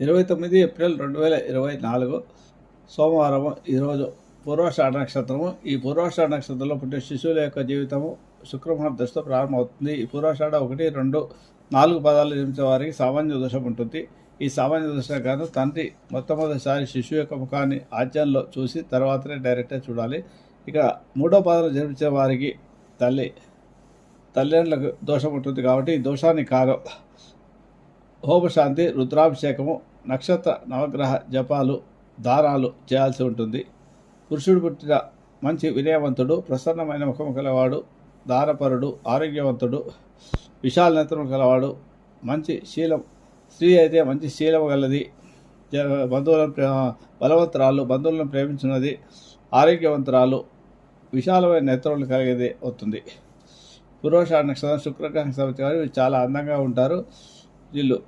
ఇరవై తొమ్మిది ఏప్రిల్ రెండు వేల ఇరవై నాలుగు సోమవారం ఈరోజు పూర్వాషాఢ నక్షత్రము. ఈ పూర్వాషాఢ నక్షత్రంలో పుట్టే శిశువుల యొక్క జీవితము శుక్రమహర్ దశతో ప్రారంభమవుతుంది. ఈ పూర్వాషాఢ ఒకటి రెండు నాలుగు పదాలు జన్మించే వారికి సామాన్య దోషం ఉంటుంది. ఈ సామాన్య దోషం కాదు తండ్రి మొట్టమొదటిసారి శిశువు యొక్క ముఖాన్ని ఆజ్యంలో చూసి తర్వాతనే డైరెక్ట్గా చూడాలి. ఇక మూడో పదాలు జన్మించే వారికి తల్లి తల్లిదండ్రులకు దోషం ఉంటుంది కాబట్టి ఈ దోషాన్ని కాను హోమశాంతి రుద్రాభిషేకము నక్షత్ర నవగ్రహ జపాలు దానాలు చేయాల్సి ఉంటుంది. పురుషుడు పుట్టిన మంచి వినయవంతుడు ప్రసన్నమైన ముఖము కలవాడు దానపరుడు ఆరోగ్యవంతుడు విశాల నేత్రము కలవాడు మంచి శీలం స్త్రీ అయితే మంచి శీలము గలది బంధువులను బలవంతరాలు బంధువులను ప్రేమించినది ఆరోగ్యవంతురాలు విశాలమైన నేత్రములు కలిగేది అవుతుంది. పురోష నక్షత్రం శుక్రగ్రహం సంవత్సరం చాలా అందంగా ఉంటారు. వీళ్ళు